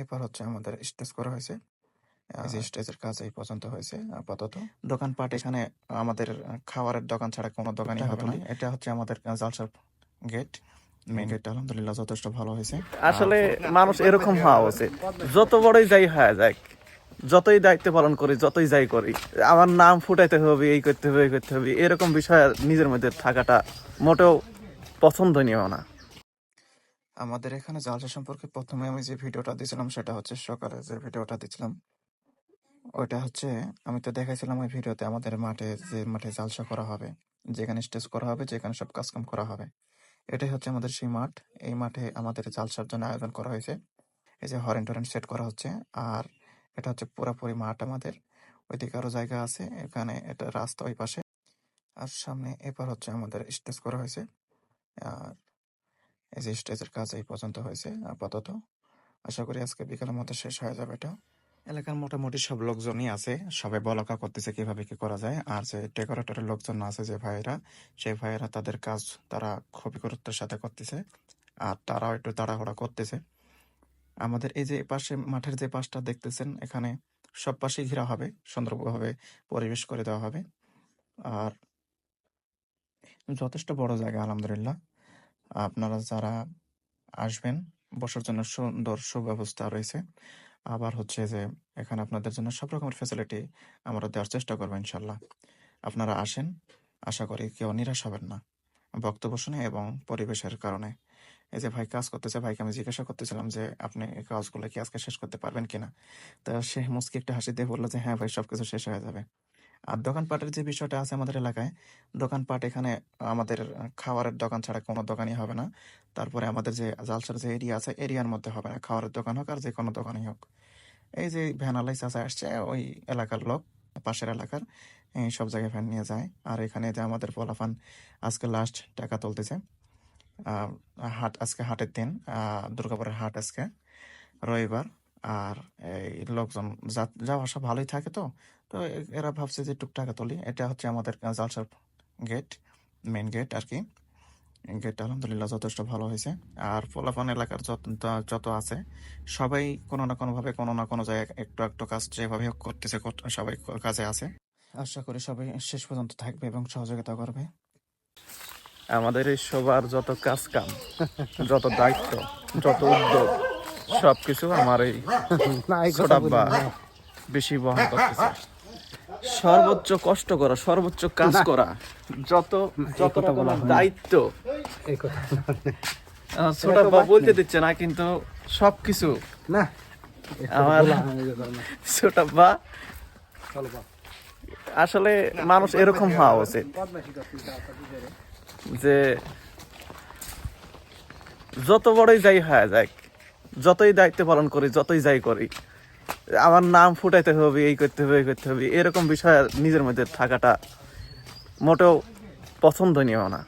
এরপর হচ্ছে আমাদের স্টেজ করা হয়েছে। এই স্টেজের কাজ এই পর্যন্ত হয়েছে আপাতত। দোকানপাট এখানে আমাদের খাবারের দোকান ছাড়া কোনো দোকানই হবে না। এটা হচ্ছে আমাদের জালসার গেট মেন গেট আলহামদুলিল্লাহ যথেষ্ট ভালো হয়েছে। আসলে মানুষ এরকম হওয়া উচিত। যত বড়ই যাই হয়ে যাক যতই দায়িত্ব পালন করি যতই যাই করি আমার নাম ফুটাইতে হবে এই করতে হবে এই করতে হবে এরকম বিষয় নিজের মধ্যে থাকাটা মোটেও পছন্দনীয় না। আমাদের এখানে জালসা সম্পর্কে প্রথমে আমি যে ভিডিওটা দিয়েছিলাম সেটা হচ্ছে সকালে যে ভিডিওটা দিয়েছিলাম, ওইটা হচ্ছে আমি তো দেখাইছিলাম ওই ভিডিওতে আমাদের মাঠে যে মাঠে জালসা করা হবে, যেখানে স্টেজ করা হবে, যেখানে সব কাজকাম করা হবে। এটাই হচ্ছে আমাদের সেই মাঠ। এই মাঠে আমাদের জালসার জন্য আয়োজন করা হয়েছে। এই যে হরেন টরেন সেট করা হচ্ছে আর এটা হচ্ছে পুরোপুরি মাঠ আমাদের। ওইদিকে আরও জায়গা আছে, এখানে এটা রাস্তা ওই পাশে। আর সামনে এপার হচ্ছে আমাদের স্টেজ করা হয়েছে। আর স্টেজের কাজ এই পর্যন্ত হয়েছে, আপাতত। আশা করি আজকে বিকালের মধ্যে শেষ হয়ে যাবে এটা। এলাকার মোটামুটি সব লোকজনই আছে, সবাই বলাকা করতেছে কীভাবে কি করা যায়। আর যে ডেকোরেটরের লোকজন আছে যে ভাইয়েরা, সেই ভাইয়েরা তাদের কাজ তারা খুবই গুরুত্বের সাথে করতেছে। আর তারাও একটু তাড়াহুড়া করতেছে। আমাদের এই যে পাশে মাঠের যে পাশটা দেখতেছেন, এখানে সব পাশে ঘেরা হবে, সুন্দরভাবে পরিবেশ করে দেওয়া হবে। আর যথেষ্ট বড় জায়গা, আলহামদুলিল্লাহ। আপনারা যারা আসবেন, বসার জন্য সুন্দর সুব্যবস্থা রয়েছে। আবার হচ্ছে যে, এখানে আপনাদের জন্য সব রকমের ফ্যাসিলিটি আমরা দেওয়ার চেষ্টা করব ইনশাল্লাহ। আপনারা আসেন, আশা করি কেউ নিরাশ হবেন না। বক্তব্য শুনে এবং পরিবেশের কারণে। এই যে ভাই কাজ করতেছে, ভাইকে আমি জিজ্ঞাসা করতেছিলাম যে, আপনি এই কাজগুলো কি আজকে শেষ করতে পারবেন কিনা? তা সে মুসকি একটা হাসি দিয়ে বলল যে হ্যাঁ ভাই, সবকিছু শেষ হয়ে যাবে। আর দোকানপাটের যে বিষয়টা আছে আমাদের এলাকায়, দোকানপাট এখানে আমাদের খাবারের দোকান ছাড়া কোনো দোকানই হবে না। তারপরে আমাদের যে জালসার যে এরিয়া আছে, এরিয়ার মধ্যে হবে না। খাবারের দোকান হোক আর যে কোনো দোকানই হোক। এই যে ভ্যান আলাই চাচা আসছে, ওই এলাকার লোক, পাশের এলাকার সব জায়গায় ভ্যান নিয়ে যায়। আর এখানে যে আমাদের পোলাফান আজকে লাস্ট টাকা তুলতেছে। হাট, আজকে হাটের দিন দুর্গাপুরের হাট আজকে, রবিবার। আর এই লোকজন যাওয়া আসা ভালোই থাকে তো। তো এরা ভাবছে যে টুক টাকা তুলি। এটা হচ্ছে আমাদের জালসার গেট মেন গেট আর কি। গেট আলহামদুলিল্লাহ যথেষ্ট ভালো হয়েছে। আর পোলাপান এলাকার যত যত আছে, সবাই কোনো না কোনোভাবে কোনো না কোনো জায়গায় একটু একটু কাজ যেভাবে করতেছে সবাই কাজে আছে। আশা করি সবাই শেষ পর্যন্ত থাকবে এবং সহযোগিতা করবে। আমাদের এই সবার যত কাজ কাম, যত দায়িত্ব, যত উদ্যোগ সবকিছু আমার এই ছোটাব্বা বেশি বহন করতেছে। সর্বোচ্চ কষ্ট করা সর্বোচ্চ কাজ করা যত যত রকমের দায়িত্ব। ছোটাব্বা বলতে দিচ্ছে না কিন্তু সবকিছু না আমার ছোটাব্বা আসলে মানুষ এরকম হওয়া উচিত। যে যত বড়ই যাই হয়ে যাক যতই দায়িত্ব পালন করি, যতই যাই করি, আমার নাম ফুটাইতে হবে, এই করতে হবে, এই করতে হবে, এরকম বিষয় নিজের মধ্যে থাকাটা মোটেও পছন্দনীয় না।